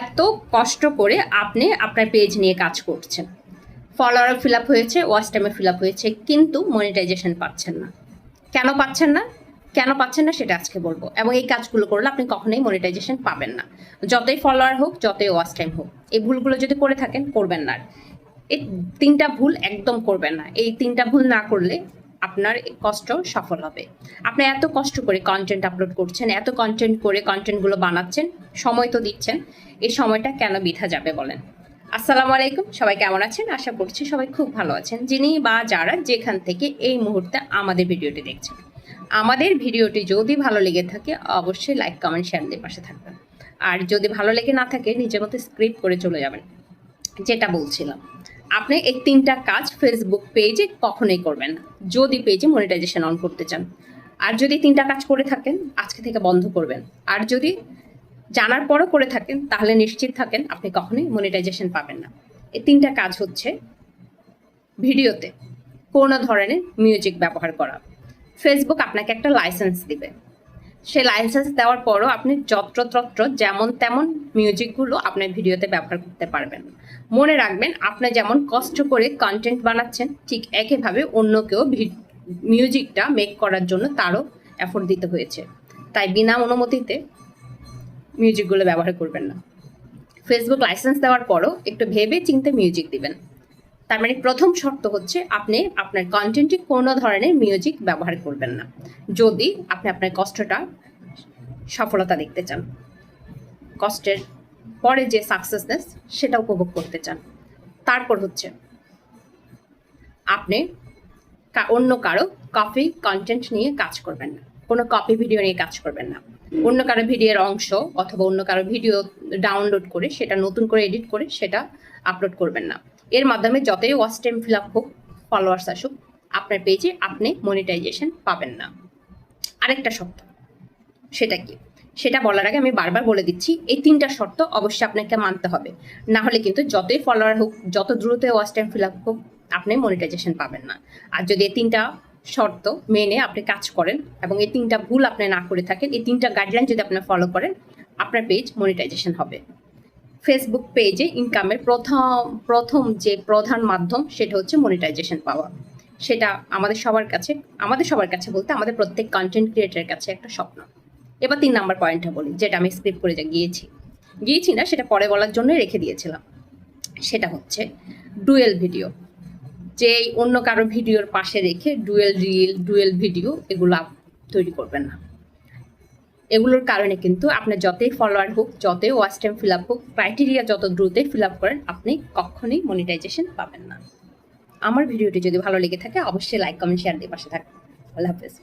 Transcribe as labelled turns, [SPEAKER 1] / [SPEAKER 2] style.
[SPEAKER 1] এত কষ্ট করে আপনি আপনার পেজ নিয়ে কাজ করছেন। ফলোয়ার ফিল আপ হয়েছে ওয়াচ টাইমে ফিল আপ হয়েছে, কিন্তু মনিটাইজেশন পাচ্ছেন না। কেন পাচ্ছেন না? কেন পাচ্ছেন না সেটা আজকে বলব। এবং এই কাজগুলো করলে আপনি কখনোই মনিটাইজেশন পাবেন না। যতই ফলোয়ার হোক, যতই ওয়াচ টাইম হোক, এই ভুলগুলো যদি করে থাকেন, করবেন না। এই তিনটা ভুল একদম করবেন না। এই তিনটা ভুল না করলে আপনার কষ্ট সফল হবে। আপনি এত কষ্ট করে কন্টেন্ট আপলোড করছেন, এত কন্টেন্ট করে কন্টেন্টগুলো বানাচ্ছেন, সময় তো দিচ্ছেন, এই সময়টা কেন বৃথা যাবে বলেন? আসসালামু আলাইকুম, সবাই কেমন আছেন? আশা করছি সবাই খুব ভালো আছেন। যিনি বা যারা যেখান থেকে এই মুহূর্তে আমাদের ভিডিওটি দেখছেন। আমাদের ভিডিওটি যদি ভালো লেগে থাকে, অবশ্যই লাইক কমেন্ট শেয়ার দিয়ে পাশে থাকবেন। আর যদি ভালো লেগে না থাকে, নিজের মতো স্ক্রিপ্ট করে চলে যাবেন। যেটা বলছিলাম। আপনি এই তিনটা কাজ ফেসবুক পেজে কখনোই করবেন না। যদি পেজে মনিটাইজেশন অন করতে চান। আর যদি তিনটা কাজ করে থাকেন, আজকে থেকে বন্ধ করবেন। আর যদি জানার পরও করে থাকেন, তাহলে নিশ্চিত থাকেন আপনি কখনোই মনিটাইজেশন পাবেন না। এই তিনটা কাজ হচ্ছে ভিডিওতে কোনো ধরনের মিউজিক ব্যবহার করা। ফেসবুক আপনাকে একটা লাইসেন্স দিবে। সে লাইসেন্স দেওয়ার পরও আপনি যত্রতত্র যেমন তেমন মিউজিকগুলো আপনার ভিডিওতে ব্যবহার করতে পারবেন। মনে রাখবেন, আপনি যেমন কষ্ট করে কন্টেন্ট বানাচ্ছেন, ঠিক একইভাবে অন্য কেউ মিউজিকটা মেক করার জন্য তারও এফোর্ট দিতে হয়েছে। তাই বিনা অনুমতিতে মিউজিকগুলো ব্যবহার করবেন না। ফেসবুক লাইসেন্স দেওয়ার পরও একটু ভেবে চিনতে মিউজিক দিবেন। তার মানে প্রথম শর্ত হচ্ছে আপনি আপনার কন্টেন্টে কোনো ধরনের মিউজিক ব্যবহার করবেন না। যদি আপনি আপনার কষ্টটা সফলতা দেখতে চান, কষ্টের পরে যে সাকসেসনেস সেটা উপভোগ করতে চান, তারপর হচ্ছে আপনি অন্য কারও কপি কন্টেন্ট নিয়ে কাজ করবেন না। কোনো কপি ভিডিও নিয়ে কাজ করবেন না। অন্য কারও ভিডিওর অংশ অথবা অন্য কারও ভিডিও ডাউনলোড করে সেটা নতুন করে এডিট করে সেটা আপলোড করবেন না। এর মাধ্যমে যতই ওয়াচ টাইম ফিল আপ হোক ফলোয়ার্স আসুক, আপনার পেজে আপনি মনিটাইজেশন পাবেন না। আরেকটা শর্ত, সেটা কি? সেটা বলার আগে আমি বারবার বলে দিচ্ছি, এই তিনটা শর্ত অবশ্যই আপনাকে মানতে হবে। না হলে কিন্তু যতই ফলোয়ার হোক, যত দ্রুত ওয়াচ টাইম ফিল আপ হোক, আপনি মনিটাইজেশন পাবেন না। আর যদি এই তিনটা শর্ত মেনে আপনি কাজ করেন এবং এই তিনটা ভুল আপনি না করে থাকেন, এই তিনটা গাইডলাইন যদি আপনি ফলো করেন, আপনার পেজ মনিটাইজেশন হবে। ফেসবুক পেজে ইনকামের প্রথম প্রথম যে প্রধান মাধ্যম, সেটা হচ্ছে মনিটাইজেশন পাওয়া সেটা আমাদের সবার কাছে, আমাদের সবার কাছে বলতে আমাদের প্রত্যেক কন্টেন্ট ক্রিয়েটারের কাছে একটা স্বপ্ন। এবার তিন নাম্বার পয়েন্টটা বলি, যেটা আমি স্ক্রিপ্ট করে গিয়েছি। গিয়েছি না, সেটা পরে বলার জন্যই রেখে দিয়েছিলাম। সেটা হচ্ছে ডুয়েল ভিডিও যে অন্য কারও ভিডিওর পাশে রেখে ডুয়েল রিল ডুয়েল ভিডিও এগুলো তৈরি করবেন না। এগুলোর কারণে কিন্তু আপনার যতই ফলোয়ার হোক, যতই ওয়াচ টাইম ফিল আপ হোক ক্রাইটেরিয়া যত দ্রুতই ফিল আপ করেন, আপনি কখনোই মনিটাইজেশন পাবেন না। আমার ভিডিওটি যদি ভালো লেগে থাকে, অবশ্যই লাইক কমেন্ট শেয়ার দিয়ে পাশে থাকবেন। আল্লাহ হাফেজ।